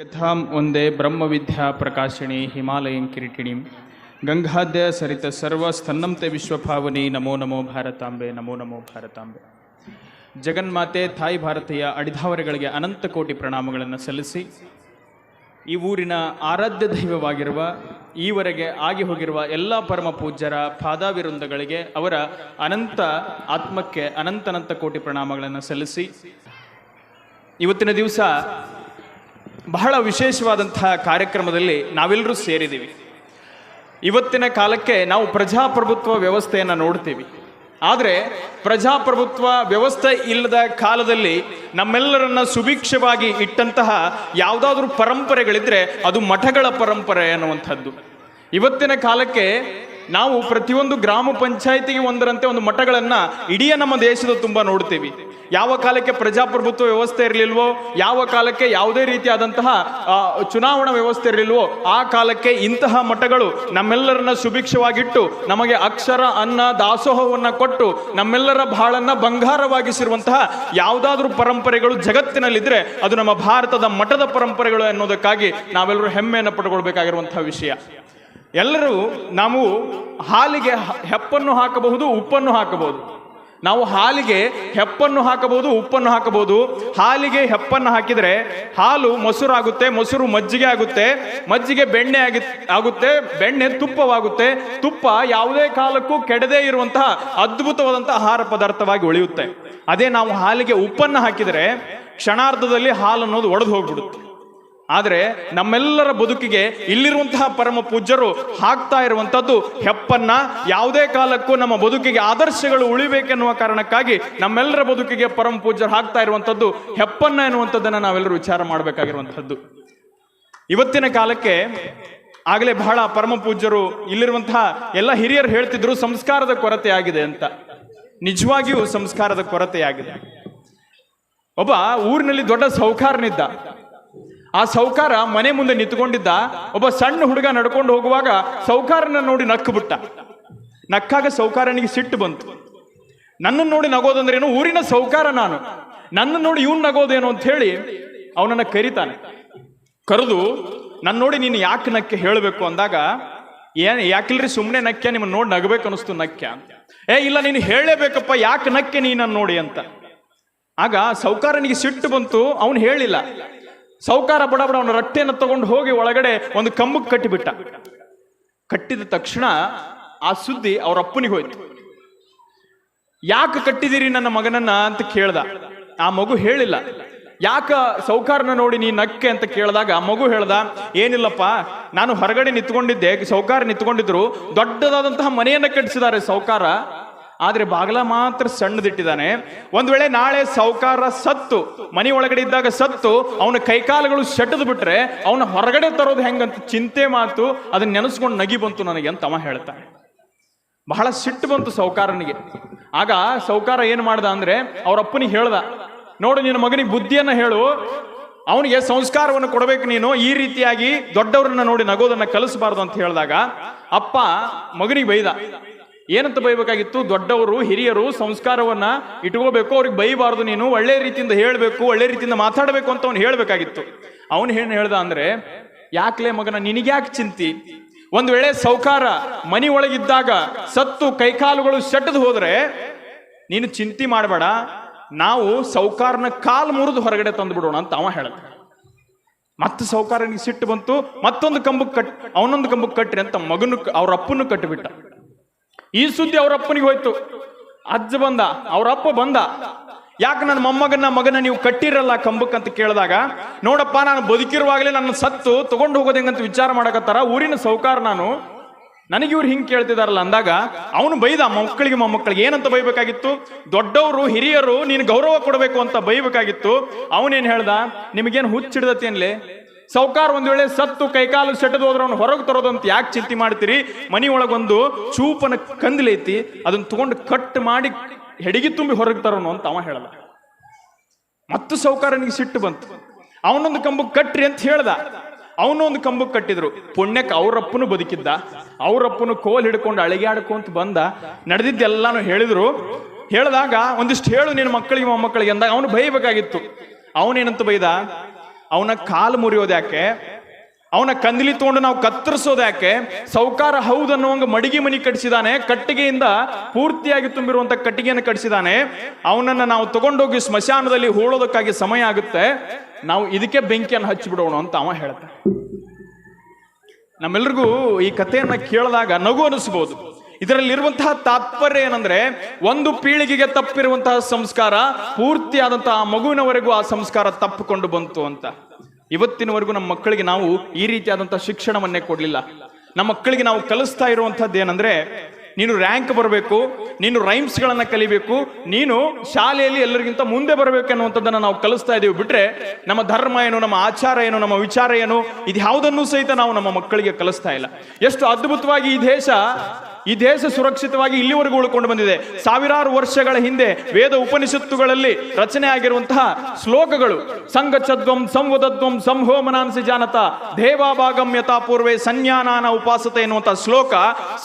ಯಥಾಂ ಒಂದೇ ಬ್ರಹ್ಮವಿದ್ಯಾ ಪ್ರಕಾಶಿಣಿ ಹಿಮಾಲಯಂ ಕಿರೀಟಿಣಿ. ಗಂಗಾಧ್ಯ ಸರಿತ ಸರ್ವ ಸ್ತನ್ನಂತೆ ವಿಶ್ವಭಾವನಿ. ನಮೋ ನಮೋ ಭಾರತಾಂಬೆ, ನಮೋ ನಮೋ ಭಾರತಾಂಬೆ. ಜಗನ್ಮಾತೆ, ತಾಯಿ ಭಾರತೀಯ ಅಡಿಧಾವರೆಗಳಿಗೆ ಅನಂತ ಕೋಟಿ ಪ್ರಣಾಮಗಳನ್ನು ಸಲ್ಲಿಸಿ, ಈ ಊರಿನ ಆರಾಧ್ಯ ದೈವವಾಗಿರುವ, ಈವರೆಗೆ ಆಗಿ ಹೋಗಿರುವ ಎಲ್ಲ ಪರಮ ಪೂಜ್ಯರ ಪಾದಾವಿರುಂದಗಳಿಗೆ ಅವರ ಅನಂತ ಆತ್ಮಕ್ಕೆ ಅನಂತನಂತ ಕೋಟಿ ಪ್ರಣಾಮಗಳನ್ನು ಸಲ್ಲಿಸಿ, ಇವತ್ತಿನ ದಿವಸ ಬಹಳ ವಿಶೇಷವಾದಂತಹ ಕಾರ್ಯಕ್ರಮದಲ್ಲಿ ನಾವೆಲ್ಲರೂ ಸೇರಿದ್ದೀವಿ. ಇವತ್ತಿನ ಕಾಲಕ್ಕೆ ನಾವು ಪ್ರಜಾಪ್ರಭುತ್ವ ವ್ಯವಸ್ಥೆಯನ್ನು ನೋಡ್ತೀವಿ. ಆದರೆ ಪ್ರಜಾಪ್ರಭುತ್ವ ವ್ಯವಸ್ಥೆ ಇಲ್ಲದ ಕಾಲದಲ್ಲಿ ನಮ್ಮೆಲ್ಲರನ್ನ ಸುಭಿಕ್ಷವಾಗಿ ಇಟ್ಟಂತಹ ಯಾವುದಾದ್ರೂ ಪರಂಪರೆಗಳಿದ್ರೆ ಅದು ಮಠಗಳ ಪರಂಪರೆ ಅನ್ನುವಂಥದ್ದು. ಇವತ್ತಿನ ಕಾಲಕ್ಕೆ ನಾವು ಪ್ರತಿಯೊಂದು ಗ್ರಾಮ ಪಂಚಾಯಿತಿಗೆ ಒಂದರಂತೆ ಒಂದು ಮಠಗಳನ್ನ ಇಡೀ ನಮ್ಮ ದೇಶದ ತುಂಬ ನೋಡ್ತೀವಿ. ಯಾವ ಕಾಲಕ್ಕೆ ಪ್ರಜಾಪ್ರಭುತ್ವ ವ್ಯವಸ್ಥೆ ಇರಲಿಲ್ವೋ, ಯಾವ ಕಾಲಕ್ಕೆ ಯಾವುದೇ ರೀತಿಯಾದಂತಹ ಚುನಾವಣಾ ವ್ಯವಸ್ಥೆ ಇರಲಿಲ್ವೋ, ಆ ಕಾಲಕ್ಕೆ ಇಂತಹ ಮಠಗಳು ನಮ್ಮೆಲ್ಲರನ್ನ ಸುಭಿಕ್ಷವಾಗಿಟ್ಟು, ನಮಗೆ ಅಕ್ಷರ, ಅನ್ನ, ದಾಸೋಹವನ್ನು ಕೊಟ್ಟು, ನಮ್ಮೆಲ್ಲರ ಬಾಳನ್ನ ಬಂಗಾರವಾಗಿಸಿರುವಂತಹ ಯಾವುದಾದ್ರೂ ಪರಂಪರೆಗಳು ಜಗತ್ತಿನಲ್ಲಿದ್ರೆ ಅದು ನಮ್ಮ ಭಾರತದ ಮಠದ ಪರಂಪರೆಗಳು ಅನ್ನೋದಕ್ಕಾಗಿ ನಾವೆಲ್ಲರೂ ಹೆಮ್ಮೆಯನ್ನು ಪಡ್ಕೊಳ್ಬೇಕಾಗಿರುವಂತಹ ವಿಷಯ. ಎಲ್ಲರೂ ನಾವು ಹಾಲಿಗೆ ಹೆಪ್ಪನ್ನು ಹಾಕಬಹುದು, ಉಪ್ಪನ್ನು ಹಾಕಬಹುದು. ನಾವು ಹಾಲಿಗೆ ಹೆಪ್ಪನ್ನು ಹಾಕಬಹುದು, ಉಪ್ಪನ್ನು ಹಾಕಬಹುದು. ಹಾಲಿಗೆ ಹೆಪ್ಪನ್ನು ಹಾಕಿದರೆ ಹಾಲು ಮೊಸರು ಆಗುತ್ತೆ ಮೊಸರು ಮಜ್ಜಿಗೆ ಆಗುತ್ತೆ, ಮಜ್ಜಿಗೆ ಬೆಣ್ಣೆ ಆಗಿ, ಆಗುತ್ತೆ, ಬೆಣ್ಣೆ ತುಪ್ಪವಾಗುತ್ತೆ. ತುಪ್ಪ ಯಾವುದೇ ಕಾಲಕ್ಕೂ ಕೆಡದೇ ಇರುವಂತಹ ಅದ್ಭುತವಾದಂತಹ ಆಹಾರ ಪದಾರ್ಥವಾಗಿ ಉಳಿಯುತ್ತೆ. ಅದೇ ನಾವು ಹಾಲಿಗೆ ಉಪ್ಪನ್ನು ಹಾಕಿದರೆ ಕ್ಷಣಾರ್ಧದಲ್ಲಿ ಹಾಲು ಅನ್ನೋದು ಒಡೆದು ಹೋಗ್ಬಿಡುತ್ತೆ. ಆದರೆ ನಮ್ಮೆಲ್ಲರ ಬದುಕಿಗೆ ಇಲ್ಲಿರುವಂತಹ ಪರಮ ಪೂಜ್ಯರು ಹಾಕ್ತಾ ಇರುವಂಥದ್ದು ಹೆಪ್ಪನ್ನ. ಯಾವುದೇ ಕಾಲಕ್ಕೂ ನಮ್ಮ ಬದುಕಿಗೆ ಆದರ್ಶಗಳು ಉಳಿಬೇಕೆನ್ನುವ ಕಾರಣಕ್ಕಾಗಿ ನಮ್ಮೆಲ್ಲರ ಬದುಕಿಗೆ ಪರಮ ಪೂಜ್ಯರು ಹಾಕ್ತಾ ಇರುವಂಥದ್ದು ಹೆಪ್ಪನ್ನ ಎನ್ನುವಂಥದ್ದನ್ನು ನಾವೆಲ್ಲರೂ ವಿಚಾರ ಮಾಡಬೇಕಾಗಿರುವಂಥದ್ದು. ಇವತ್ತಿನ ಕಾಲಕ್ಕೆ ಆಗಲೇ ಬಹಳ ಪರಮ ಪೂಜ್ಯರು ಇಲ್ಲಿರುವಂತಹ ಎಲ್ಲ ಹಿರಿಯರು ಹೇಳ್ತಿದ್ರು ಸಂಸ್ಕಾರದ ಕೊರತೆ ಆಗಿದೆ ಅಂತ. ನಿಜವಾಗಿಯೂ ಸಂಸ್ಕಾರದ ಕೊರತೆಯಾಗಿದೆ. ಒಬ್ಬ ಊರಿನಲ್ಲಿ ದೊಡ್ಡ ಸೌಕಾರನಿದ್ದ. ಆ ಸೌಕಾರ ಮನೆ ಮುಂದೆ ನಿಂತ್ಕೊಂಡಿದ್ದ, ಒಬ್ಬ ಸಣ್ಣ ಹುಡುಗ ನಡ್ಕೊಂಡು ಹೋಗುವಾಗ ಸೌಕಾರನ ನೋಡಿ ನಕ್ಕು ಬಿಟ್ಟ ನಕ್ಕಾಗ ಸೌಕಾರನಿಗೆ ಸಿಟ್ಟು ಬಂತು. ನನ್ನನ್ನು ನೋಡಿ ನಗೋದಂದ್ರೇನು ಊರಿನ ಸೌಕಾರ ನಾನು. ನನ್ನ ನೋಡಿ ಇವನ್ ನಗೋದೇನು ಅಂತ ಹೇಳಿ ಅವನನ್ನ ಕರಿತಾನೆ. ಕರೆದು ನನ್ನ ನೋಡಿ ನೀನು ಯಾಕೆ ನಕ್ಕೆ ಹೇಳಬೇಕು ಅಂದಾಗ ಏನ್ ಯಾಕಿಲ್ರಿ ಸುಮ್ಮನೆ ನಕ್ಕೆ ನಿಮ್ಮನ್ನ ನೋಡಿ ನಗಬೇಕು ಅನಿಸ್ತು ನಕ್ಕೆ ಏ, ಇಲ್ಲ, ನೀನು ಹೇಳಲೇಬೇಕಪ್ಪ ಯಾಕೆ ನಕ್ಕೆ ನೀನನ್ನು ನೋಡಿ ಅಂತ. ಆಗ ಸೌಕಾರನಿಗೆ ಸಿಟ್ಟು ಬಂತು. ಅವನು ಹೇಳಿಲ್ಲ. ಸೌಕಾರ ಬಡ ಬಡ ಅವನ ರಟ್ಟೆಯನ್ನು ತಗೊಂಡು ಹೋಗಿ ಒಳಗಡೆ ಒಂದು ಕಂಬಕ್ಕೆ ಕಟ್ಟಿಬಿಟ್ಟ. ಕಟ್ಟಿದ ತಕ್ಷಣ ಆ ಸುದ್ದಿ ಅವರ ಅಪ್ಪನಿಗೆ ಹೋಯ್ತು. ಯಾಕೆ ಕಟ್ಟಿದಿರಿ ನನ್ನ ಮಗನನ್ನ ಅಂತ ಕೇಳ್ದ. ಆ ಮಗು ಹೇಳಿಲ್ಲ. ಯಾಕ ಸೌಕಾರನ ನೋಡಿ ನೀ ನಕ್ಕೆ ಅಂತ ಕೇಳಿದಾಗ ಆ ಮಗು ಹೇಳ್ದ, ಏನಿಲ್ಲಪ್ಪ, ನಾನು ಹೊರಗಡೆ ನಿಂತ್ಕೊಂಡಿದ್ದೆ ಸೌಕಾರ ನಿಂತ್ಕೊಂಡಿದ್ರು, ದೊಡ್ಡದಾದಂತಹ ಮನೆಯನ್ನ ಕಟ್ಟಿಸಿದ್ದಾರೆ ಸೌಕಾರ ಆದ್ರೆ ಬಾಗಲ ಮಾತ್ರ ಸಣ್ಣದಿಟ್ಟಿದ್ದಾನೆ. ಒಂದು ವೇಳೆ ನಾಳೆ ಸೌಕಾರ ಸತ್ತು, ಮನೆ ಒಳಗಡೆ ಇದ್ದಾಗ ಸತ್ತು, ಅವನ ಕೈಕಾಲುಗಳು ಸೆಟ್ಟದು ಬಿಟ್ರೆ ಅವನ ಹೊರಗಡೆ ತರೋದು ಹೆಂಗಂತ ಚಿಂತೆ ಮಾತು ಅದನ್ನ ನೆನೆಸ್ಕೊಂಡು ನಗಿ ಬಂತು ನನಗೆ ಅಂತ ಅವ ಹೇಳ್ತಾನೆ. ಬಹಳ ಸಿಟ್ಟು ಬಂತು ಸೌಕಾರನಿಗೆ ಆಗ ಸೌಕಾರ ಏನು ಮಾಡ್ದ ಅಂದ್ರೆ ಅವರಪ್ಪನಿಗೆ ಹೇಳ್ದ, ನೋಡು, ನಿನ್ನ ಮಗನಿಗೆ ಬುದ್ಧಿಯನ್ನ ಹೇಳು. ಅವನಿಗೆ ಸಂಸ್ಕಾರವನ್ನು ಕೊಡಬೇಕು ನೀನು. ಈ ರೀತಿಯಾಗಿ ದೊಡ್ಡವರನ್ನ ನೋಡಿ ನಗೋದನ್ನ ಕಲಿಸಬಾರ್ದು ಅಂತ ಹೇಳಿದಾಗ ಅಪ್ಪ ಮಗನಿಗೆ ಬೈದ ಏನಂತ ಬೈಬೇಕಾಗಿತ್ತು? ದೊಡ್ಡವರು, ಹಿರಿಯರು ಸಂಸ್ಕಾರವನ್ನ ಇಟ್ಕೋಬೇಕು, ಅವ್ರಿಗೆ ಬೈಬಾರ್ದು ನೀನು, ಒಳ್ಳೆ ರೀತಿಯಿಂದ ಹೇಳಬೇಕು, ಒಳ್ಳೆ ರೀತಿಯಿಂದ ಮಾತಾಡಬೇಕು ಅಂತ ಅವ್ನು ಹೇಳಬೇಕಾಗಿತ್ತು. ಅವನು ಏನು ಹೇಳ್ದ ಅಂದ್ರೆ, ಯಾಕ್ಲೆ ಮಗನ, ನಿನಗ್ಯಾಕೆ ಚಿಂತಿ? ಒಂದು ವೇಳೆ ಸೌಕಾರ ಮನಿ ಒಳಗಿದ್ದಾಗ ಸತ್ತು ಕೈಕಾಲುಗಳು ಸೆಟ್ಟದು ಹೋದ್ರೆ, ನೀನು ಚಿಂತಿ ಮಾಡಬೇಡ, ನಾವು ಸೌಕಾರನ ಕಾಲು ಮುರಿದು ಹೊರಗಡೆ ತಂದು ಬಿಡೋಣ ಅಂತ ಅವ ಹೇಳ ಮತ್ತೆ ಸೌಕಾರನಿಗೆ ಸಿಟ್ಟು ಬಂತು, ಮತ್ತೊಂದು ಕಂಬಕ್ಕೆ ಕಟ್, ಅವನೊಂದು ಕಂಬಕ್ಕೆ ಕಟ್ರಿ ಅಂತ ಮಗನ ಅವ್ರ ಅಪ್ಪನ್ನು ಕಟ್ಟಿಬಿಟ್ಟ ಈ ಸುದ್ದಿ ಅವ್ರ ಅಪ್ಪನಿಗೆ ಹೋಯ್ತು. ಅಜ್ಜ ಬಂದ ಅವರಪ್ಪ ಬಂದ. ಯಾಕೆ ನನ್ನ ಮೊಮ್ಮಗನ ಮಗನ ನೀವು ಕಟ್ಟಿರಲ್ಲ ಕಂಬಕ್ಕೆ ಅಂತ ಕೇಳಿದಾಗ, ನೋಡಪ್ಪ, ನಾನು ಬದುಕಿರುವಾಗಲೇ ನನ್ನ ಸತ್ತು, ತಗೊಂಡು ಹೋಗೋದು ಹೆಂಗಂತ ವಿಚಾರ ಮಾಡಕತ್ತಾರ, ಊರಿನ ಸೌಕಾರ ನಾನು. ನನಗೆ ಇವ್ರು ಹಿಂಗೆ ಕೇಳ್ತಿದಾರಲ್ಲ ಅಂದಾಗ, ಅವನು ಬೈದ, ಮಕ್ಕಳಿಗೆ ಮೊಮ್ಮಕ್ಕಳಿಗೆ, ಏನಂತ ಬೈಬೇಕಾಗಿತ್ತು? ದೊಡ್ಡವರು, ಹಿರಿಯರು, ನೀನು ಗೌರವ ಕೊಡಬೇಕು ಅಂತ ಬೈಬೇಕಾಗಿತ್ತು. ಅವನೇನು ಹೇಳ್ದ, ನಿಮಗೇನು ಹುಚ್ಚಿಡ್ದತಿ ಅನ್ಲಿ ಸೌಕಾರ ಒಂದು ವೇಳೆ ಸತ್ತು ಕೈಕಾಲು ಸೆಟದು ಹೋದ್ರೆ ಅವ್ನು ಹೊರಗೆ ತರೋದಂತ ಯಾಕೆ ಚಿಂತೆ ಮಾಡ್ತೀರಿ? ಮನಿ ಒಳಗೊಂದು ಚೂಪನ ಕಂದಿಲೈತಿ ಅದನ್ನ ತಗೊಂಡು ಕಟ್ ಮಾಡಿ ಹೆಡಿಗೆ ತುಂಬಿ ಹೊರಗೆ ತರೋನು ಅಂತ ಅವ ಹೇಳಲ್ಲ. ಮತ್ತು ಸೌಕಾರನಿಗೆ ಸಿಟ್ಟು ಬಂತು. ಅವನೊಂದು ಕಂಬಕ್ಕೆ ಕಟ್ರಿ ಅಂತ ಹೇಳ್ದ. ಅವನೊಂದು ಕಂಬಕ್ಕೆ ಕಟ್ಟಿದ್ರು. ಪುಣ್ಯಕ್ಕೆ ಅವರಪ್ಪನು ಬದುಕಿದ್ದ. ಅವರಪ್ಪನು ಕೋಲ್ ಹಿಡ್ಕೊಂಡು ಅಳಿಗಾಡ್ಕೊಂತ ಬಂದ. ನಡೆದಿದ್ದೆಲ್ಲಾನು ಹೇಳಿದ್ರು. ಹೇಳಿದಾಗ ಒಂದಿಷ್ಟು ಹೇಳು ನಿನ್ನ ಮಕ್ಕಳಿಗೆ ಮೊಮ್ಮಕ್ಕಳಿಗೆ ಅಂದಾಗ ಅವನು ಬೈಬೇಕಾಗಿತ್ತು. ಅವನೇನಂತ ಬೈದ? ಅವನ ಕಾಲು ಮುರಿಯೋದು ಯಾಕೆ? ಅವನ ಕಂದಿಲಿ ತಗೊಂಡು ನಾವು ಕತ್ತರಿಸೋದು ಯಾಕೆ? ಸೌಕಾರ ಹೌದನ್ನುವಂಗ ಮಡಿಗೆ ಮನಿ ಕಟ್ಟಿಸಿದಾನೆ ಕಟ್ಟಿಗೆಯಿಂದ ಪೂರ್ತಿಯಾಗಿ ತುಂಬಿರುವಂತ ಕಟ್ಟಿಗೆಯನ್ನು ಕಟ್ಟಿಸಿದಾನೆ ಅವನನ್ನ ನಾವು ತಗೊಂಡೋಗಿ ಸ್ಮಶಾನದಲ್ಲಿ ಹೂಳೋದಕ್ಕಾಗಿ ಸಮಯ ಆಗುತ್ತೆ. ನಾವು ಇದಕ್ಕೆ ಬೆಂಕಿಯನ್ನು ಹಚ್ಚಿಬಿಡೋಣ ಅಂತ ಅವ ಹೇಳ್ತಾನೆ. ನಮ್ಮೆಲ್ರಿಗೂ ಈ ಕಥೆಯನ್ನ ಕೇಳಿದಾಗ ನಗು ಅನಿಸ್ಬೋದು. ಇದರಲ್ಲಿರುವಂತಹ ತಾತ್ಪರ್ಯ ಏನಂದ್ರೆ ಒಂದು ಪೀಳಿಗೆಗೆ ತಪ್ಪಿರುವಂತಹ ಸಂಸ್ಕಾರ, ಪೂರ್ತಿಯಾದಂತಹ ಮಗುವಿನವರೆಗೂ ಆ ಸಂಸ್ಕಾರ ತಪ್ಪಿಕೊಂಡು ಬಂತು ಅಂತ. ಇವತ್ತಿನವರೆಗೂ ನಮ್ಮ ಮಕ್ಕಳಿಗೆ ನಾವು ಈ ರೀತಿಯಾದಂತಹ ಶಿಕ್ಷಣವನ್ನೇ ಕೊಡ್ಲಿಲ್ಲ. ನಮ್ಮ ಮಕ್ಕಳಿಗೆ ನಾವು ಕಲಿಸ್ತಾ ಇರುವಂತಹದ್ದು ಏನಂದ್ರೆ, ನೀನು ರ್ಯಾಂಕ್ ಬರಬೇಕು, ನೀನು ರೈಮ್ಸ್ ಗಳನ್ನ ಕಲಿಬೇಕು, ನೀನು ಶಾಲೆಯಲ್ಲಿ ಎಲ್ಲರಿಗಿಂತ ಮುಂದೆ ಬರಬೇಕು ಅನ್ನುವಂಥದ್ದನ್ನ ನಾವು ಕಲಿಸ್ತಾ ಇದ್ದೀವಿ ಬಿಟ್ರೆ ನಮ್ಮ ಧರ್ಮ ಏನು, ನಮ್ಮ ಆಚಾರ ಏನು, ನಮ್ಮ ವಿಚಾರ ಏನು ಇದು ಯಾವುದನ್ನು ಸಹಿತ ನಾವು ನಮ್ಮ ಮಕ್ಕಳಿಗೆ ಕಲಿಸ್ತಾ ಇಲ್ಲ. ಎಷ್ಟು ಅದ್ಭುತವಾಗಿ ಈ ದೇಶ ಈ ದೇಶ ಸುರಕ್ಷಿತವಾಗಿ ಇಲ್ಲಿವರೆಗೂ ಉಳ್ಕೊಂಡು ಬಂದಿದೆ. ಸಾವಿರಾರು ವರ್ಷಗಳ ಹಿಂದೆ ವೇದ ಉಪನಿಷತ್ತುಗಳಲ್ಲಿ ರಚನೆ ಆಗಿರುವಂತಹ ಶ್ಲೋಕಗಳು, ಸಂಗಚದ್ವಂ ಸಂವದದ್ವಂ ಸಂಹೋಮನಾಂಸಿ ಜಾನತ, ದೇವಾಭಾಗಮ್ಯತಾ ಪೂರ್ವೆ ಸಂಜ್ಞಾನಾನ ಉಪಾಸತೆ ಎನ್ನುವಂತಹ ಶ್ಲೋಕ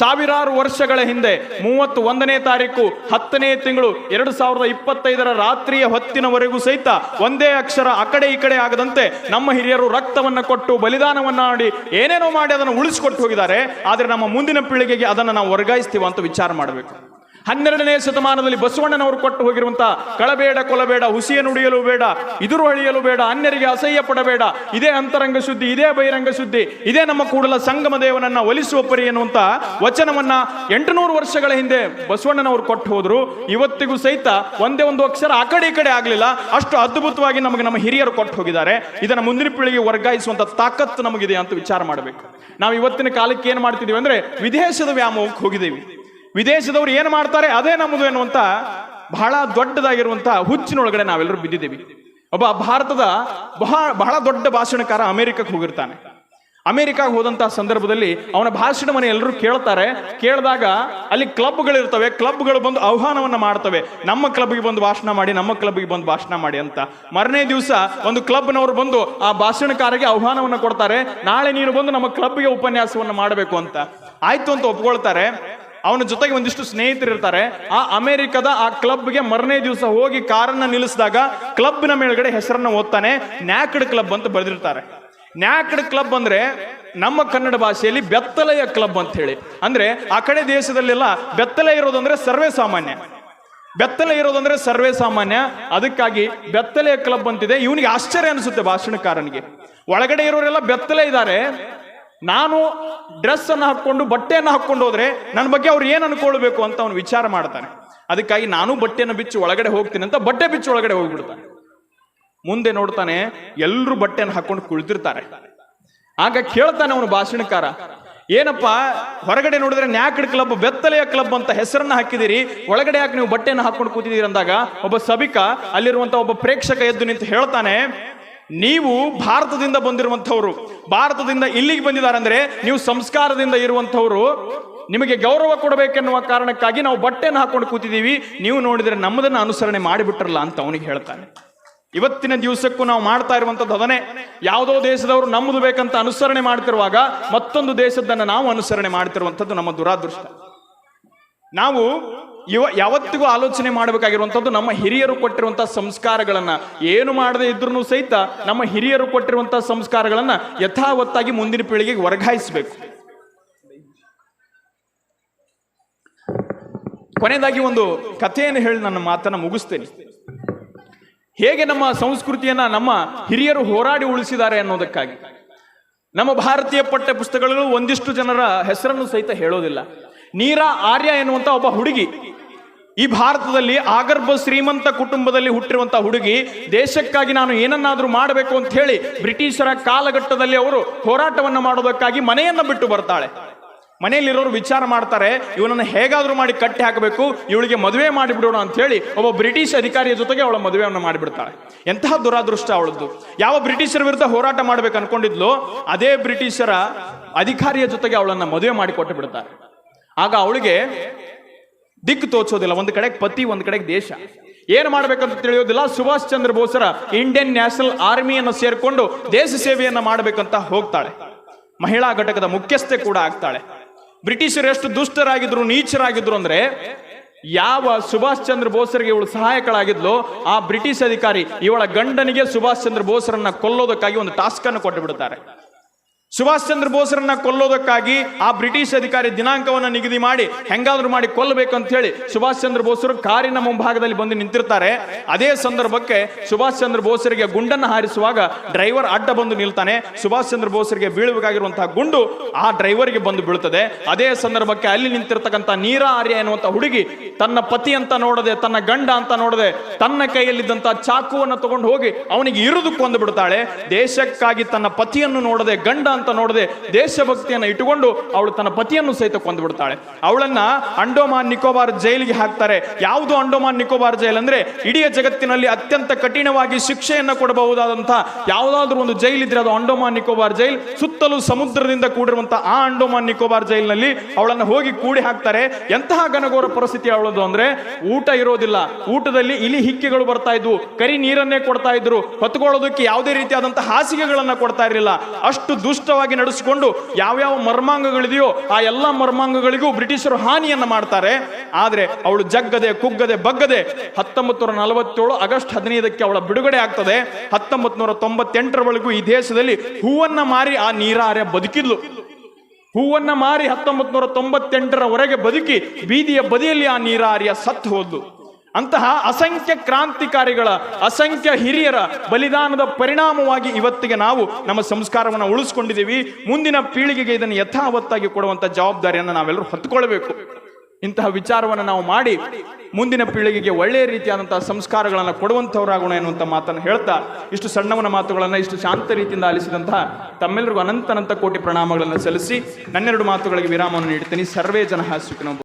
ಸಾವಿರಾರು ವರ್ಷಗಳ ಹಿಂದೆ ಮೂವತ್ತು ಒಂದನೇ ತಾರೀಕು, ಹತ್ತನೇ ತಿಂಗಳು, ಎರಡು ಸಾವಿರದ ಇಪ್ಪತ್ತೈದರ ರಾತ್ರಿಯ ಹೊತ್ತಿನವರೆಗೂ ಸಹಿತ ಒಂದೇ ಅಕ್ಷರ ಆ ಕಡೆ ಈ ಕಡೆ ಆಗದಂತೆ ನಮ್ಮ ಹಿರಿಯರು ರಕ್ತವನ್ನು ಕೊಟ್ಟು ಬಲಿದಾನವನ್ನು ಮಾಡಿ ಏನೇನೋ ಮಾಡಿ ಅದನ್ನು ಉಳಿಸಿಕೊಟ್ಟು ಹೋಗಿದ್ದಾರೆ. ಆದರೆ ನಮ್ಮ ಮುಂದಿನ ಪೀಳಿಗೆಗೆ ಅದನ್ನು ನಾವು ವರ್ಗಾಯಿಸ್ತೀವ ಅಂತ ವಿಚಾರ ಮಾಡಬೇಕು. ಹನ್ನೆರಡನೇ ಶತಮಾನದಲ್ಲಿ ಬಸವಣ್ಣನವರು ಕೊಟ್ಟು ಹೋಗಿರುವಂತಹ ಕಳಬೇಡ ಕೊಲಬೇಡ ಹುಸಿಯ ನುಡಿಯಲು ಬೇಡ, ಇದುರು ಅಳಿಯಲು ಬೇಡ, ಅನ್ಯರಿಗೆ ಅಸಹ್ಯ ಪಡಬೇಡ, ಇದೇ ಅಂತರಂಗ ಶುದ್ಧಿ, ಇದೇ ಬಹಿರಂಗ ಶುದ್ಧಿ, ಇದೇ ನಮ್ಮ ಕೂಡಲ ಸಂಗಮ ದೇವನನ್ನ ಒಲಿಸುವ ಪರಿ ಎನ್ನುವಂತ ವಚನವನ್ನ ಎಂಟುನೂರು ವರ್ಷಗಳ ಹಿಂದೆ ಬಸವಣ್ಣನವರು ಕೊಟ್ಟು ಹೋದ್ರು. ಇವತ್ತಿಗೂ ಸಹಿತ ಒಂದೇ ಒಂದು ಅಕ್ಷರ ಆ ಕಡೆ ಈ ಕಡೆ ಆಗಲಿಲ್ಲ. ಅಷ್ಟು ಅದ್ಭುತವಾಗಿ ನಮಗೆ ನಮ್ಮ ಹಿರಿಯರು ಕೊಟ್ಟು ಹೋಗಿದ್ದಾರೆ. ಇದನ್ನ ಮುಂದಿನ ಪೀಳಿಗೆ ವರ್ಗಾಯಿಸುವಂತ ತಾಕತ್ತು ನಮಗಿದೆ ಅಂತ ವಿಚಾರ ಮಾಡಬೇಕು. ನಾವು ಇವತ್ತಿನ ಕಾಲಕ್ಕೆ ಏನು ಮಾಡ್ತಿದ್ದೀವಿ ಅಂದ್ರೆ ವಿದೇಶದ ವ್ಯಾಮೋಹಕ್ಕೆ ಹೋಗಿದ್ದೀವಿ. ವಿದೇಶದವ್ರು ಏನು ಮಾಡ್ತಾರೆ ಅದೇ ನಮ್ಮದು ಎನ್ನುವಂತ ಬಹಳ ದೊಡ್ಡದಾಗಿರುವಂತ ಹುಚ್ಚಿನೊಳಗಡೆ ನಾವೆಲ್ಲರೂ ಬಿದ್ದಿದ್ದೀವಿ. ಒಬ್ಬ ಭಾರತದ ಬಹಳ ಬಹಳ ದೊಡ್ಡ ಭಾಷಣಕಾರ ಅಮೆರಿಕಕ್ಕೆ ಹೋಗಿರ್ತಾನೆ. ಅಮೆರಿಕಾಗ ಹೋದಂತಹ ಸಂದರ್ಭದಲ್ಲಿ ಅವನ ಭಾಷಣವನ್ನು ಎಲ್ಲರೂ ಕೇಳ್ತಾರೆ. ಕೇಳಿದಾಗ ಅಲ್ಲಿ ಕ್ಲಬ್ಗಳಿರ್ತವೆ, ಕ್ಲಬ್ಗಳು ಬಂದು ಆಹ್ವಾನವನ್ನ ಮಾಡ್ತವೆ. ನಮ್ಮ ಕ್ಲಬ್ಗೆ ಬಂದು ಭಾಷಣ ಮಾಡಿ, ನಮ್ಮ ಕ್ಲಬ್ಗೆ ಬಂದು ಭಾಷಣ ಮಾಡಿ ಅಂತ. ಮರನೇ ದಿವಸ ಒಂದು ಕ್ಲಬ್ನವರು ಬಂದು ಆ ಭಾಷಣಕಾರರಿಗೆ ಆಹ್ವಾನವನ್ನ ಕೊಡ್ತಾರೆ. ನಾಳೆ ನೀನು ಬಂದು ನಮ್ಮ ಕ್ಲಬ್ಗೆ ಉಪನ್ಯಾಸವನ್ನ ಮಾಡಬೇಕು ಅಂತ. ಆಯ್ತು ಅಂತ ಒಪ್ಕೊಳ್ತಾರೆ. ಅವನ ಜೊತೆಗೆ ಒಂದಿಷ್ಟು ಸ್ನೇಹಿತರು ಇರ್ತಾರೆ. ಆ ಅಮೆರಿಕದ ಆ ಕ್ಲಬ್ಗೆ ಮರನೇ ದಿವಸ ಹೋಗಿ ಕಾರನ್ನ ನಿಲ್ಲಿಸಿದಾಗ ಕ್ಲಬ್ನ ಮೇಲ್ಗಡೆ ಹೆಸರನ್ನ ಓದ್ತಾನೆ. ನ್ಯಾಕ್ಡ್ ಕ್ಲಬ್ ಅಂತ ಬರೆದಿರ್ತಾರೆ. ನ್ಯಾಕ್ಡ್ ಕ್ಲಬ್ ಅಂದ್ರೆ ನಮ್ಮ ಕನ್ನಡ ಭಾಷೆಯಲ್ಲಿ ಬೆತ್ತಲೆಯ ಕ್ಲಬ್ ಅಂತ ಹೇಳಿ. ಅಂದ್ರೆ ಆ ಕಡೆ ದೇಶದಲ್ಲೆಲ್ಲ ಬೆತ್ತಲೆ ಇರೋದಂದ್ರೆ ಸರ್ವೇ ಸಾಮಾನ್ಯ. ಬೆತ್ತಲೆ ಇರೋದಂದ್ರೆ ಸರ್ವೇ ಸಾಮಾನ್ಯ. ಅದಕ್ಕಾಗಿ ಬೆತ್ತಲೆಯ ಕ್ಲಬ್ ಅಂತಿದೆ. ಇವನಿಗೆ ಆಶ್ಚರ್ಯ ಅನಿಸುತ್ತೆ ಭಾಷಣಕಾರನಿಗೆ. ಒಳಗಡೆ ಇರೋರೆಲ್ಲ ಬೆತ್ತಲೆ ಇದ್ದಾರೆ. ನಾನು ಡ್ರೆಸ್ ಅನ್ನು ಹಾಕೊಂಡು ಬಟ್ಟೆಯನ್ನು ಹಾಕೊಂಡು ಹೋದ್ರೆ ನನ್ನ ಬಗ್ಗೆ ಅವ್ರು ಏನು ಅನ್ಕೊಳ್ಬೇಕು ಅಂತ ಅವನು ವಿಚಾರ ಮಾಡ್ತಾನೆ. ಅದಕ್ಕಾಗಿ ನಾನು ಬಟ್ಟೆಯನ್ನು ಬಿಚ್ಚಿ ಒಳಗಡೆ ಹೋಗ್ತೀನಿ ಅಂತ ಬಟ್ಟೆ ಬಿಚ್ಚಿ ಒಳಗಡೆ ಹೋಗ್ಬಿಡ್ತಾನೆ. ಮುಂದೆ ನೋಡ್ತಾನೆ ಎಲ್ಲರೂ ಬಟ್ಟೆಯನ್ನು ಹಾಕೊಂಡು ಕುಳಿತಿರ್ತಾರೆ. ಆಗ ಕೇಳ್ತಾನೆ ಅವನು ಭಾಷಣಕಾರ, ಏನಪ್ಪ, ಹೊರಗಡೆ ನೋಡಿದ್ರೆ ನ್ಯಾಕಡ್ ಕ್ಲಬ್, ಬೆತ್ತಲೆಯ ಕ್ಲಬ್ ಅಂತ ಹೆಸರನ್ನ ಹಾಕಿದಿರಿ ಒಳಗಡೆ ಯಾಕೆ ನೀವು ಬಟ್ಟೆಯನ್ನು ಹಾಕೊಂಡು ಕೂತಿದ್ದೀರಿ? ಅಂದಾಗ, ಒಬ್ಬ ಸಭಿಕ, ಅಲ್ಲಿರುವಂತ ಒಬ್ಬ ಪ್ರೇಕ್ಷಕ ಎದ್ದು ನಿಂತು ಹೇಳ್ತಾನೆ ನೀವು ಭಾರತದಿಂದ ಬಂದಿರುವಂಥವ್ರು, ಭಾರತದಿಂದ ಇಲ್ಲಿಗೆ ಬಂದಿದ್ದಾರೆ ಅಂದ್ರೆ ನೀವು ಸಂಸ್ಕಾರದಿಂದ ಇರುವಂಥವ್ರು. ನಿಮಗೆ ಗೌರವ ಕೊಡಬೇಕೆನ್ನುವ ಕಾರಣಕ್ಕಾಗಿ ನಾವು ಬಟ್ಟೆಯನ್ನು ಹಾಕೊಂಡು ಕೂತಿದ್ದೀವಿ. ನೀವು ನೋಡಿದರೆ ನಮ್ಮದನ್ನು ಅನುಸರಣೆ ಮಾಡಿಬಿಟ್ರಲ್ಲ ಅಂತ ಅವನಿಗೆ ಹೇಳ್ತಾನೆ. ಇವತ್ತಿನ ದಿವಸಕ್ಕೂ ನಾವು ಮಾಡ್ತಾ ಇರುವಂಥದ್ದು ಅದನ್ನೇ. ಯಾವುದೋ ದೇಶದವರು ನಮ್ಮದು ಬೇಕಂತ ಅನುಸರಣೆ ಮಾಡ್ತಿರುವಾಗ ಮತ್ತೊಂದು ದೇಶದನ್ನ ನಾವು ಅನುಸರಣೆ ಮಾಡ್ತಿರುವಂಥದ್ದು ನಮ್ಮ ದುರಾದೃಷ್ಟ. ನಾವು ಇವ ಯಾವತ್ತಿಗೂ ಆಲೋಚನೆ ಮಾಡಬೇಕಾಗಿರುವಂಥದ್ದು ನಮ್ಮ ಹಿರಿಯರು ಕೊಟ್ಟಿರುವಂಥ ಸಂಸ್ಕಾರಗಳನ್ನು. ಏನು ಮಾಡದೇ ಇದ್ರೂ ಸಹಿತ ನಮ್ಮ ಹಿರಿಯರು ಕೊಟ್ಟಿರುವಂಥ ಸಂಸ್ಕಾರಗಳನ್ನು ಯಥಾವತ್ತಾಗಿ ಮುಂದಿನ ಪೀಳಿಗೆಗೆ ವರ್ಗಾಯಿಸಬೇಕು. ಕೊನೆಯದಾಗಿ ಒಂದು ಕಥೆಯನ್ನು ಹೇಳಿ ನನ್ನ ಮಾತನ್ನು ಮುಗಿಸ್ತೇನೆ. ಹೇಗೆ ನಮ್ಮ ಸಂಸ್ಕೃತಿಯನ್ನ ನಮ್ಮ ಹಿರಿಯರು ಹೋರಾಡಿ ಉಳಿಸಿದ್ದಾರೆ ಅನ್ನೋದಕ್ಕಾಗಿ. ನಮ್ಮ ಭಾರತೀಯ ಪಠ್ಯ ಪುಸ್ತಕಗಳು ಒಂದಿಷ್ಟು ಜನರ ಹೆಸರನ್ನು ಸಹಿತ ಹೇಳೋದಿಲ್ಲ. ನೀರಾ ಆರ್ಯ ಎನ್ನುವಂತ ಒಬ್ಬ ಹುಡುಗಿ ಈ ಭಾರತದಲ್ಲಿ ಆಗರ್ಭ ಶ್ರೀಮಂತ ಕುಟುಂಬದಲ್ಲಿ ಹುಟ್ಟಿರುವಂತ ಹುಡುಗಿ, ದೇಶಕ್ಕಾಗಿ ನಾನು ಏನನ್ನಾದ್ರೂ ಮಾಡಬೇಕು ಅಂತ ಹೇಳಿ ಬ್ರಿಟಿಷರ ಕಾಲಘಟ್ಟದಲ್ಲಿ ಅವರು ಹೋರಾಟವನ್ನು ಮಾಡೋದಕ್ಕಾಗಿ ಮನೆಯನ್ನ ಬಿಟ್ಟು ಬರ್ತಾಳೆ. ಮನೆಯಲ್ಲಿರೋರು ವಿಚಾರ ಮಾಡ್ತಾರೆ, ಇವನನ್ನು ಹೇಗಾದ್ರೂ ಮಾಡಿ ಕಟ್ಟಿ ಹಾಕಬೇಕು, ಇವಳಿಗೆ ಮದುವೆ ಮಾಡಿಬಿಡೋಣ ಅಂತ ಹೇಳಿ ಒಬ್ಬ ಬ್ರಿಟಿಷ್ ಅಧಿಕಾರಿಯ ಜೊತೆಗೆ ಅವಳ ಮದುವೆಯನ್ನು ಮಾಡಿಬಿಡ್ತಾಳೆ ಎಂತಹ ದುರಾದೃಷ್ಟ ಅವಳದ್ದು. ಯಾವ ಬ್ರಿಟಿಷರ ವಿರುದ್ಧ ಹೋರಾಟ ಮಾಡ್ಬೇಕು ಅನ್ಕೊಂಡಿದ್ಲು, ಅದೇ ಬ್ರಿಟಿಷರ ಅಧಿಕಾರಿಯ ಜೊತೆಗೆ ಅವಳನ್ನ ಮದುವೆ ಮಾಡಿ ಕೊಟ್ಟು ಬಿಡ್ತಾರೆ. ಆಗ ಅವಳಿಗೆ ದಿಕ್ಕು ತೋಚೋದಿಲ್ಲ ಒಂದು ಕಡೆಗೆ ಪತಿ, ಒಂದು ಕಡೆಗೆ ದೇಶ. ಏನು ಮಾಡ್ಬೇಕಂತ ತಿಳಿಯೋದಿಲ್ಲ. ಸುಭಾಷ್ ಚಂದ್ರ ಬೋಸರ ಇಂಡಿಯನ್ ನ್ಯಾಷನಲ್ ಆರ್ಮಿಯನ್ನು ಸೇರ್ಕೊಂಡು ದೇಶ ಸೇವೆಯನ್ನ ಮಾಡಬೇಕಂತ ಹೋಗ್ತಾಳೆ. ಮಹಿಳಾ ಘಟಕದ ಮುಖ್ಯಸ್ಥೆ ಕೂಡ ಆಗ್ತಾಳೆ. ಬ್ರಿಟಿಷರು ಎಷ್ಟು ದುಷ್ಟರಾಗಿದ್ರು, ನೀಚರಾಗಿದ್ರು ಅಂದ್ರೆ ಯಾವ ಸುಭಾಷ್ ಚಂದ್ರ ಬೋಸರಿಗೆ ಇವಳು ಸಹಾಯಕಳಾಗಿದ್ಲೋ, ಆ ಬ್ರಿಟಿಷ್ ಅಧಿಕಾರಿ ಇವಳ ಗಂಡನಿಗೆ ಸುಭಾಷ್ ಚಂದ್ರ ಬೋಸರನ್ನ ಕೊಲ್ಲೋದಕ್ಕಾಗಿ ಒಂದು ಟಾಸ್ಕ್ ಅನ್ನು ಕೊಟ್ಟು ಬಿಡುತ್ತಾರೆ ಸುಭಾಷ್ ಚಂದ್ರ ಬೋಸರನ್ನ ಕೊಲ್ಲೋದಕ್ಕಾಗಿ ಆ ಬ್ರಿಟಿಷ್ ಅಧಿಕಾರಿ ದಿನಾಂಕವನ್ನು ನಿಗದಿ ಮಾಡಿ ಹೆಂಗಾದ್ರೂ ಮಾಡಿ ಕೊಲ್ಲಬೇಕು ಅಂತ ಹೇಳಿ ಸುಭಾಷ್ ಚಂದ್ರ ಬೋಸರು ಕಾರಿನ ಮುಂಭಾಗದಲ್ಲಿ ಬಂದು ನಿಂತಿರ್ತಾರೆ. ಅದೇ ಸಂದರ್ಭಕ್ಕೆ ಸುಭಾಷ್ ಚಂದ್ರ ಬೋಸರಿಗೆ ಗುಂಡನ್ನು ಹಾರಿಸುವಾಗ ಡ್ರೈವರ್ ಅಡ್ಡ ಬಂದು ನಿಲ್ತಾನೆ. ಸುಭಾಷ್ ಚಂದ್ರ ಬೋಸರಿಗೆ ಬೀಳಬೇಕಾಗಿರುವಂತಹ ಗುಂಡು ಆ ಡ್ರೈವರ್ಗೆ ಬಂದು ಬೀಳುತ್ತದೆ. ಅದೇ ಸಂದರ್ಭಕ್ಕೆ ಅಲ್ಲಿ ನಿಂತಿರ್ತಕ್ಕಂಥ ನೀರಾ ಆರ್ಯ ಎನ್ನುವಂಥ ಹುಡುಗಿ ತನ್ನ ಪತಿ ಅಂತ ನೋಡದೆ, ತನ್ನ ಗಂಡ ಅಂತ ನೋಡದೆ, ತನ್ನ ಕೈಯಲ್ಲಿದ್ದಂಥ ಚಾಕುವನ್ನು ತಗೊಂಡು ಹೋಗಿ ಅವನಿಗೆ ಇರುದು ಕೊಂದು ಬಿಡ್ತಾಳೆ. ದೇಶಕ್ಕಾಗಿ ತನ್ನ ಪತಿಯನ್ನು ನೋಡದೆ ಗಂಡ ಅಂತ ನೋಡದೆ ದೇಶಭಕ್ತಿಯನ್ನು ಇಟ್ಟುಕೊಂಡು ಅವಳು ತನ್ನ ಪತಿಯನ್ನು ಸಹಿತ ಕೊಂದು ಬಿಡ್ತಾಳೆ ಅವಳನ್ನ ಅಂಡೋಮಾನ್ ನಿಕೋಬಾರ್ ಜೈಲಿಗೆ ಹಾಕ್ತಾರೆ. ಯಾವುದು ಅಂಡೋಮಾನ್ ನಿಕೋಬಾರ್ ಜೈಲ್ ಅಂದ್ರೆ ಇಡೀ ಜಗತ್ತಿನಲ್ಲಿ ಅತ್ಯಂತ ಕಠಿಣವಾಗಿ ಶಿಕ್ಷೆಯನ್ನು ಕೊಡಬಹುದಾದಂತಹ ಯಾವುದಾದ್ರೂ ಒಂದು ಜೈಲ್ ಇದ್ರೆ ಅದು ಅಂಡೋಮಾನ್ ನಿಕೋಬಾರ್ ಜೈಲ್. ಸುತ್ತಲೂ ಸಮುದ್ರದಿಂದ ಕೂಡಿರುವಂತಹ ಆ ಅಂಡೋಮಾನ್ ನಿಕೋಬಾರ್ ಜೈಲ್ನಲ್ಲಿ ಅವಳನ್ನು ಹೋಗಿ ಕೂಡಿ ಹಾಕ್ತಾರೆ. ಎಂತಹ ಘನಘೋರ ಪರಿಸ್ಥಿತಿ ಅವಳದು ಅಂದ್ರೆ ಊಟ ಇರೋದಿಲ್ಲ. ಊಟದಲ್ಲಿ ಇಲಿ ಹಿಕ್ಕಿಗಳು ಬರ್ತಾ ಇದ್ವು. ಕರಿ ನೀರನ್ನೇ ಕೊಡ್ತಾ ಇದ್ರು. ಹೊತ್ಕೊಳ್ಳೋದಕ್ಕೆ ಯಾವುದೇ ರೀತಿಯಾದಂತಹ ಹಾಸಿಗೆಗಳನ್ನ ಕೊಡ್ತಾ ಇರಲಿಲ್ಲ. ಅಷ್ಟು ದುಷ್ಟವಾಗಿ ನಡೆಸಿಕೊಂಡು ಯಾವ್ಯಾವ ಮರ್ಮಾಂಗಗಳಿದೆಯೋ ಆ ಎಲ್ಲ ಮರ್ಮಾಂಗಗಳಿಗೂ ಬ್ರಿಟಿಷರು ಹಾನಿಯನ್ನ ಮಾಡ್ತಾರೆ. ಆದರೆ ಅವಳು ಜಗ್ಗದೆ, ಕುಗ್ಗದೆ, ಬಗ್ಗದೆ ಹತ್ತೊಂಬತ್ತು ನೂರ ನಲವತ್ತೇಳು ಆಗಸ್ಟ್ ಹದಿನೈದಕ್ಕೆ ಅವಳ ಬಿಡುಗಡೆ ಆಗ್ತದೆ. ಹತ್ತೊಂಬತ್ತು ನೂರ ತೊಂಬತ್ತೆಂಟರವರೆಗೂ ಈ ದೇಶದಲ್ಲಿ ಹೂವನ್ನ ಮಾರಿ ಆ ನೀರಾರೆ ಬದುಕಿದ್ಲು. ಹೂವನ್ನ ಮಾರಿ ಹತ್ತೊಂಬತ್ತು ನೂರ ತೊಂಬತ್ತೆಂಟರವರೆಗೆ ಬದುಕಿ ಬೀದಿಯ ಬದಿಯಲ್ಲಿ ಆ ನೀರಾರಿಯ ಸತ್ತು ಹೋದ್ಲು. ಅಂತಹ ಅಸಂಖ್ಯ ಕ್ರಾಂತಿಕಾರಿಗಳ, ಅಸಂಖ್ಯ ಹಿರಿಯರ ಬಲಿದಾನದ ಪರಿಣಾಮವಾಗಿ ಇವತ್ತಿಗೆ ನಾವು ನಮ್ಮ ಸಂಸ್ಕಾರವನ್ನು ಉಳಿಸ್ಕೊಂಡಿದ್ದೀವಿ. ಮುಂದಿನ ಪೀಳಿಗೆಗೆ ಇದನ್ನು ಯಥಾವತ್ತಾಗಿ ಕೊಡುವಂತ ಜವಾಬ್ದಾರಿಯನ್ನು ನಾವೆಲ್ಲರೂ ಹತ್ಕೊಳ್ಬೇಕು ಇಂತಹ ವಿಚಾರವನ್ನು ನಾವು ಮಾಡಿ ಮುಂದಿನ ಪೀಳಿಗೆಗೆ ಒಳ್ಳೆಯ ರೀತಿಯಾದಂತಹ ಸಂಸ್ಕಾರಗಳನ್ನು ಕೊಡುವಂಥವರಾಗೋಣ ಎನ್ನುವಂಥ ಮಾತನ್ನು ಹೇಳ್ತಾ, ಇಷ್ಟು ಸಣ್ಣವನ ಮಾತುಗಳನ್ನು, ಇಷ್ಟು ಶಾಂತ ರೀತಿಯಿಂದ ಆಲಿಸಿದಂತಹ ತಮ್ಮೆಲ್ಲರಿಗೂ ಅನಂತ ಅನಂತ ಕೋಟಿ ಪ್ರಣಾಮಗಳನ್ನು ಸಲ್ಲಿಸಿ ನನ್ನೆರಡು ಮಾತುಗಳಿಗೆ ವಿರಾಮವನ್ನು ನೀಡ್ತೀನಿ. ಸರ್ವೇ ಜನ ಸುಖಿನೋ